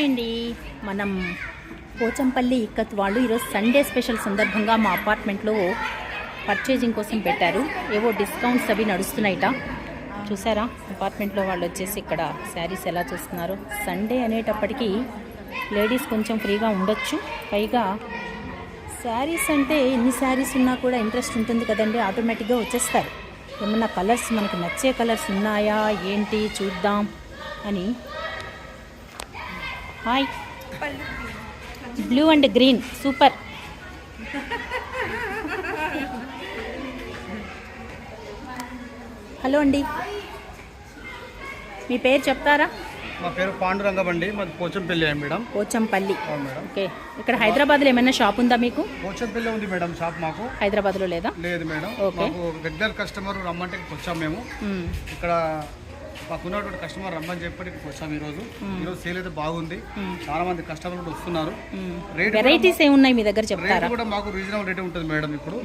Hi అండి. మనం పోచంపల్లి ఇక్కత్ వాళ్ళు ఈరోజు సండే స్పెషల్ సందర్భంగా మా అపార్ట్మెంట్లో పర్చేజింగ్ కోసం పెట్టారు. ఏవో డిస్కౌంట్స్ అవి నడుస్తున్నాయిట. చూసారా? అపార్ట్మెంట్లో వాళ్ళు వచ్చేసి ఇక్కడ శారీస్ ఎలా చూస్తున్నారు. సండే అనేటప్పటికీ లేడీస్ కొంచెం ఫ్రీగా ఉండొచ్చు. పైగా శారీస్ అంటే ఎన్ని శారీస్ ఉన్నా కూడా ఇంట్రెస్ట్ ఉంటుంది కదండి. ఆటోమేటిక్గా వచ్చేస్తారు. ఏమన్నా కలర్స్ మనకు నచ్చే కలర్స్ ఉన్నాయా? ఏంటి? చూద్దాం అని hi blue and green super hello అండి మీ పేరు చెప్తారా? మా పేరు పాండురంగబండి మాది పోచంపల్లి మేడం. పోచంపల్లి. ఓకే. ఇక్కడ హైదరాబాద్లో ఏమైనా షాప్ ఉందా మీకు? పోచంపల్లి ఉంది మేడం షాప్ మాకు. హైదరాబాద్లో లేదా? లేదు మేడం. ఓకే. మాకు రెగ్యులర్ కస్టమర్ రమ్మంటే వచ్చాం మ్మ్. ఇక్కడ మాకు ఉన్నటువంటి కస్టమర్ రమ్మని చెప్పి ఇక్కడికి వచ్చాం ఈరోజు. ఈరోజు సేల్ అయితే బాగుంది. చాలా మంది కస్టమర్లు కూడా వస్తున్నారు. రేట్ వెరైటీస్ ఏమున్నాయి మీ దగ్గర రేట్ చెప్తారా? కూడా మాకు రీజనబుల్ రేట్ ఉంటుంది మేడం ఇప్పుడు.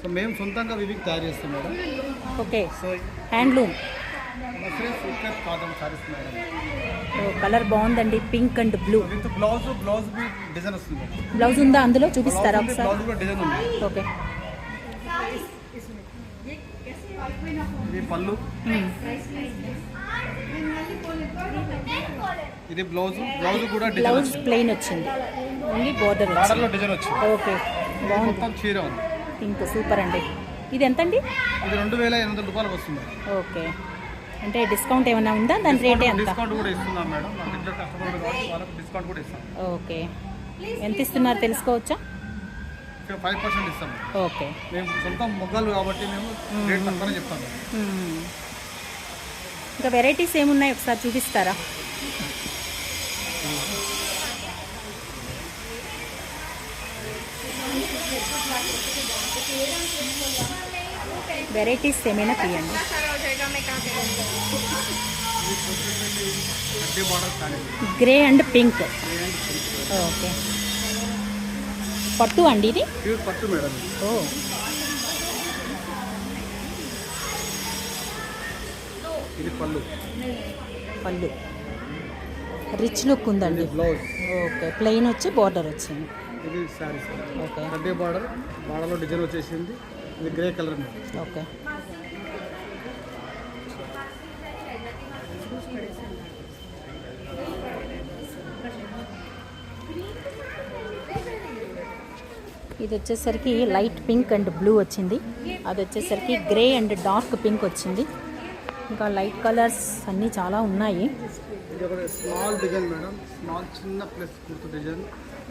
సో మేము సొంతంగా వివికి తయారు చేస్తాం madam. Okay. So handloom colour బాగుందండి. Pink and blue blouse blouse design వస్తుంది బ్లౌజ్ ఉందా అందులో? చూపిస్తారా ఒకసారి? ఓకే. ఇది పళ్ళు. ఇది బ్లౌజ్. బ్లౌజ్ కూడా బ్లౌజ్ ప్లెయిన్ వచ్చింది. ఓన్లీ బోర్డర్ బార్డర్ వచ్చింది లో డిజైన్ వచ్చింది. ఓకే మొత్తం చీర ఉంది. పింక్ సూపర్ అండి. ఇది ఎంత అండి ఇది రెండు వేల ఎనిమిది వందల రూపాయలకు వస్తుంది. ఓకే. అంటే డిస్కౌంట్ ఏమైనా ఉందా? దాని రేటే ఎంత? డిస్కౌంట్ కూడా ఇస్తున్నాం మేడం. డిస్కౌంట్ కూడా ఇస్తాం. ఓకే. ఎంత ఇస్తున్నారు తెలుసుకోవచ్చా? ఫైవ్ పర్సెంట్ ఇస్తాం. ఓకే. మేము సొంతం మొగ్గలు కాబట్టి మేము రేట్ తక్కువనే చెప్తాం మ్మ్. ఇంకా వెరైటీస్ ఏమున్నాయి ఒకసారి చూపిస్తారా? వెరైటీస్ ఏమైనా తీయండి. Grey and pink okay. పట్టు అండి ఇది? ప్యూర్ పట్టు మేడం. ఓ. ఇది పళ్ళు. పళ్ళు. రిచ్ లుక్ ఉందండి. బ్లౌజ్ ఓకే ప్లెయిన్ వచ్చి బార్డర్ వచ్చింది. ఇది శారీస్ ఓకే. గడ్డి బార్డర్ బార్డర్లో డిజైన్ వచ్చేసింది. ఇది గ్రే కలర్ ఓకే. ఇది వచ్చేసరికి లైట్ పింక్ అండ్ బ్లూ వచ్చింది. అది వచ్చేసరికి గ్రే అండ్ డార్క్ పింక్ వచ్చింది. ఇంకా లైట్ కలర్స్ అన్నీ చాలా ఉన్నాయి. ఇది ఒక స్మాల్ డిజైన్ మేడం. స్మాల్ చిన్న ప్లస్ కుర్తు డిజైన్.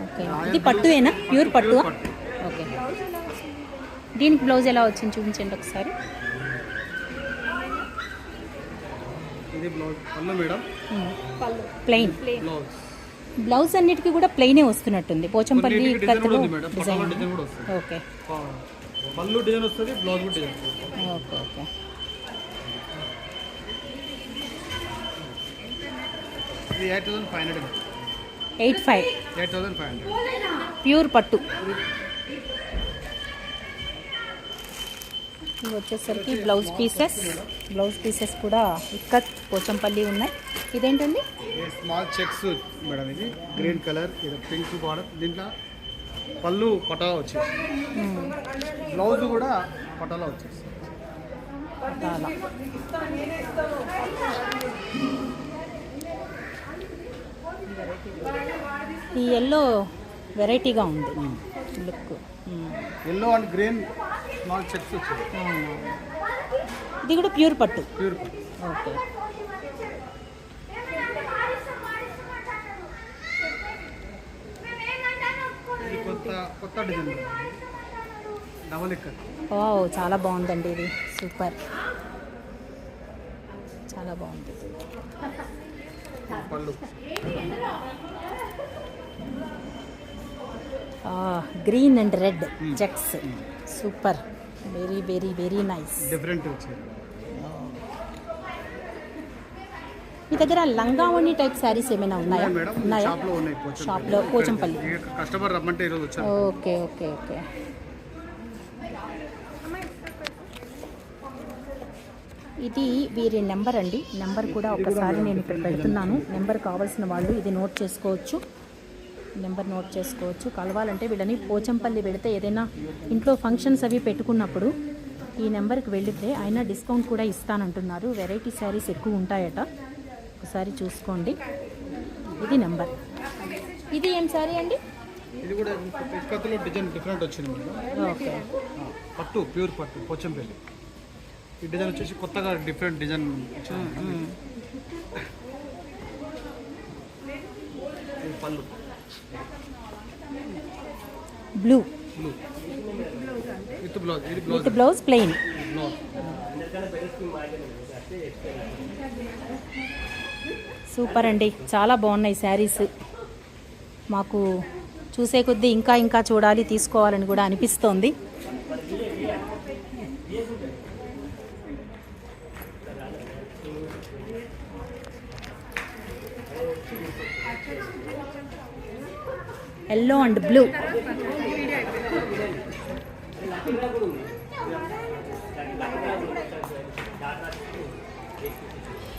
ఓకే. ఇది పట్టువేనా? ప్యూర్ పట్టు పట్టు. ఓకే. దీనికి బ్లౌజ్ ఎలా వచ్చింది చూపించండి ఒకసారి. ఇది బ్లౌజ్. పళ్ళు మేడం. ప్లెయిన్. బ్లౌజ్. బ్లౌజ్ అన్నిటికీ కూడా ప్లెయినే వస్తున్నట్టుంది. పోచంపల్లి కత్తులు డిజైన్ ఓకే. పళ్ళు డిజైన్ వస్తుంది blouse design okay okay. Eight five eight five. Pure పట్టు. ఇవి వచ్చేసరికి బ్లౌజ్ పీసెస్ బ్లౌజ్ పీసెస్ కూడా ఇక్కత్ పోచంపల్లి ఉన్నాయి. ఇదేంటండి? స్మాల్ చెక్స్ మేడం ఇది గ్రీన్ కలర్ ఇది పింక్ బార్డర్ దీంట్లో పళ్ళు పటాలా వచ్చేసి. బ్లౌజ్ కూడా పటాలా వచ్చేసి. ఈ ఎల్లో వెరైటీగా ఉంది. Look. Yellow and green small checks అవును. ఇది కూడా ప్యూర్ పట్టు. Pure okay. ఇది కొత్త కొత్త డిజైన్. Double acre. ఓ చాలా బాగుందండి ఇది. సూపర్. చాలా బాగుంది. పళ్ళు. Green and red checks. Super. Very very very nice different మీ దగ్గర లంగావణి టైప్ శారీస్ ఏమైనా ఉన్నాయా? ఉన్నాయి షాప్లో పోచంపల్లి. కస్టమర్ రమ్మంటే ఓకే ఓకే ఓకే. ఇది వీరి నెంబర్ అండి. నెంబర్ కూడా ఒకసారి నేను ఇక్కడ పెడుతున్నాను. నెంబర్ కావాల్సిన వాళ్ళు ఇది నోట్ చేసుకోవచ్చు. నెంబర్ నోట్ చేసుకోవచ్చు. కలవాలంటే వీళ్ళని పోచంపల్లి వెళితే ఏదైనా ఇంట్లో ఫంక్షన్స్ అవి పెట్టుకున్నప్పుడు ఈ నెంబర్కి వెళితే ఆయన డిస్కౌంట్ కూడా ఇస్తానంటున్నారు. వెరైటీ శారీస్ ఎక్కువ ఉంటాయట. ఒకసారి చూసుకోండి. ఇది నెంబర్. ఇది ఏం శారీ అండి? ఇది కూడా ఇక్కత్తులో డిజైన్ డిఫరెంట్ వచ్చింది ఓకే. ఆ, పట్టు ప్యూర్ పట్టు పోచంపల్లి. ఈ డిజైన్ వచ్చేసి కొత్తగా డిఫరెంట్ డిజైన్ వచ్చింది. పళ్ళు. Blue with blouse plain super అండి. చాలా బాగున్నాయి శారీస్. మాకు చూసే కొద్దీ ఇంకా ఇంకా చూడాలి తీసుకోవాలని కూడా అనిపిస్తోంది. Yellow and blue.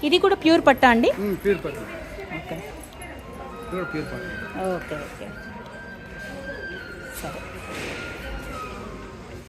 ఇది కూడా ప్యూర్ పట్టా అండి? ప్యూర్ పట్టు. ఓకే. ప్యూర్ ప్యూర్ పట్టు. Okay okay.